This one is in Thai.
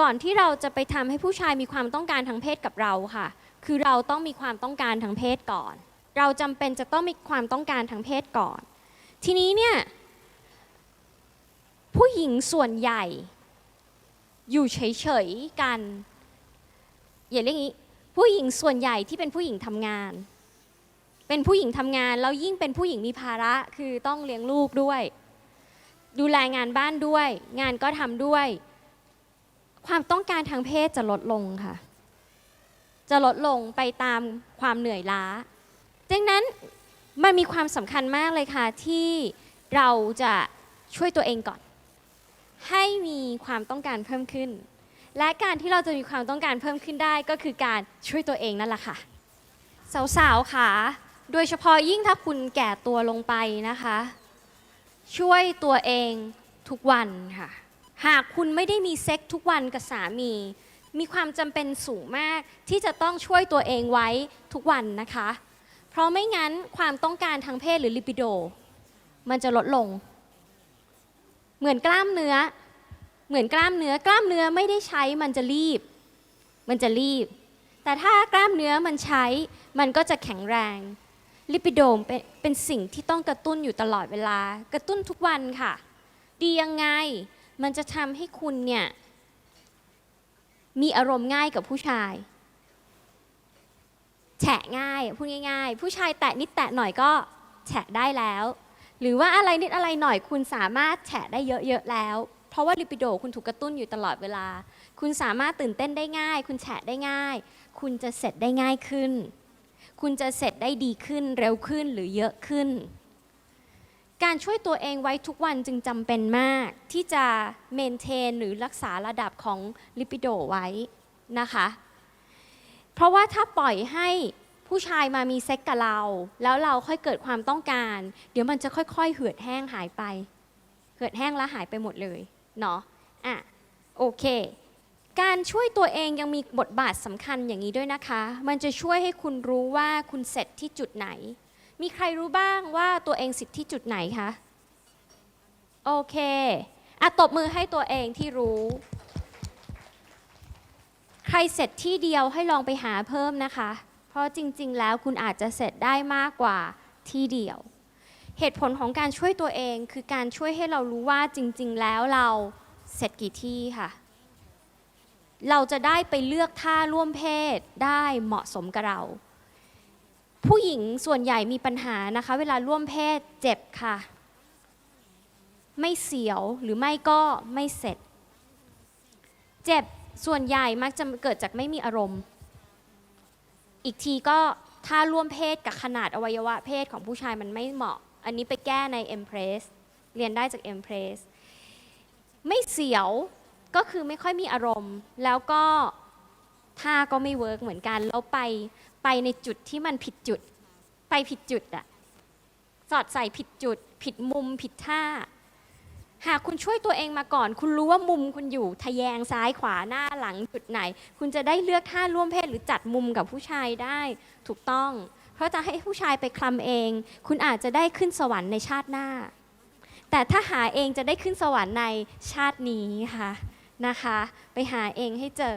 ก่อนที่เราจะไปทำให้ผู้ชายมีความต้องการทางเพศกับเราค่ะ คือเราต้องมีความต้องการทางเพศก่อน เราจำเป็นจะต้องมีความต้องการทางเพศก่อน ทีนี้เนี่ยผู้หญิงส่วนใหญ่ อยู่เฉยๆกัน อย่าเรียกงี้ ผู้หญิงส่วนใหญ่ที่เป็นผู้หญิงทำงาน เป็นผู้หญิงทำงานแล้วยิ่งเป็นผู้หญิงมีภาระคือต้องเลี้ยงลูกด้วย ดูแลงานบ้านด้วย งานก็ทำด้วย ความต้องการทางเพศจะลดลงค่ะ จะลดลงไปตามความเหนื่อยล้า ดังนั้นมันมีความสำคัญมากเลยค่ะ ที่เราจะช่วยตัวเองก่อน ให้มีความต้องการเพิ่มขึ้น และการที่เราจะมีความต้องการเพิ่มขึ้นได้ก็คือการช่วยตัวเองนั่นแหละค่ะ สาวๆค่ะโดยเฉพาะยิ่งถ้าคุณแก่ตัวลงไปนะคะ ช่วยตัวเองทุกวันค่ะ หากคุณไม่ได้มีเซ็กทุกวันกับสามี มีความจำเป็นสูงมากที่จะต้องช่วยตัวเองไว้ทุกวันนะคะ เพราะไม่งั้นความต้องการทางเพศหรือลิปิโด มันจะลดลง เหมือนกล้ามเนื้อ เหมือนกล้ามเนื้อกล้ามเนื้อไม่ได้ใช้มันจะรีบ มันจะรีบ แต่ถ้ากล้ามเนื้อมันใช้ มันก็จะแข็งแรงลิปิโดมเป็นเป็นสิ่งที่ต้องกระตุ้นอยู่ตลอดเวลา กระตุ้นทุกวันค่ะ ดียังไง มันจะทำให้คุณเนี่ย มีอารมณ์ง่ายกับผู้ชาย แฉะง่ายพูดง่ายๆ ผู้ชายแตะนิดแตะหน่อยก็แฉะได้แล้ว หรือว่าอะไรนิดอะไรหน่อยคุณสามารถแฉะได้เยอะๆแล้ว เพราะว่าลิปิโดคุณถูกกระตุ้นอยู่ตลอดเวลา คุณสามารถตื่นเต้นได้ง่าย คุณแฉะได้ง่าย คุณจะเสร็จได้ง่ายขึ้น คุณจะเสร็จได้ดีขึ้นเร็วขึ้นหรือเยอะขึ้น การช่วยตัวเองไว้ทุกวันจึงจำเป็นมาก ที่จะเมนเทนหรือรักษาระดับของลิปิโดไว้นะคะ เพราะว่าถ้าปล่อยให้ผู้ชายมามีเซ็กกับเรา แล้วเราค่อยเกิดความต้องการ เดี๋ยวมันจะค่อยๆ เหือดแห้งหายไป เหือดแห้งแล้วหายไปหมดเลยเนาะอะโอเค การช่วยตัวเองยังมีบทบาทสำคัญอย่างนี้ด้วยนะคะ มันจะช่วยให้คุณรู้ว่าคุณเสร็จที่จุดไหน มีใครรู้บ้างว่าตัวเองสิทธิจุดไหนคะ โอเคอะตบมือให้ตัวเองที่รู้ ใครเสร็จที่เดียวให้ลองไปหาเพิ่มนะคะ เพราะจริง ๆ แล้วคุณอาจจะเสร็จได้มากกว่าที่เดียว เหตุผลของการช่วยตัวเองคือการช่วยให้เรารู้ว่าจริง ๆ แล้วเราเสร็จกี่ที่ค่ะ เราจะได้ไปเลือกท่าร่วมเพศได้เหมาะสมกับเรา ผู้หญิงส่วนใหญ่มีปัญหานะคะ เวลาร่วมเพศเจ็บค่ะ ไม่เสียวหรือไม่ก็ไม่เสร็จ เจ็บส่วนใหญ่มักจะเกิดจากไม่มีอารมณ์ อีกทีก็ถ้าร่วมเพศกับขนาดอวัยวะเพศของผู้ชายมันไม่เหมาะ อันนี้ไปแก้ใน Empress เรียนได้จาก Empress ไม่เสียวก็คือไม่ค่อยมีอารมณ์ แล้วก็ ท่าก็ไม่เวิร์กเหมือนกันแล้วไปไปในจุดที่มันผิดจุด ไปผิดจุดอะสอดใส่ผิดจุด ผิดมุมผิดท่า หากคุณช่วยตัวเองมาก่อน คุณรู้ว่ามุมคุณอยู่ทะแยงซ้ายขวาหน้าหลังจุดไหน คุณจะได้เลือกท่าร่วมเพศหรือจัดมุมกับผู้ชายได้ถูกต้อง เพราะจะให้ผู้ชายไปคลำเอง คุณอาจจะได้ขึ้นสวรรค์ในชาติหน้า แต่ถ้าหาเองจะได้ขึ้นสวรรค์ในชาตินี้ค่ะนะคะ ไปหาเองให้เจอ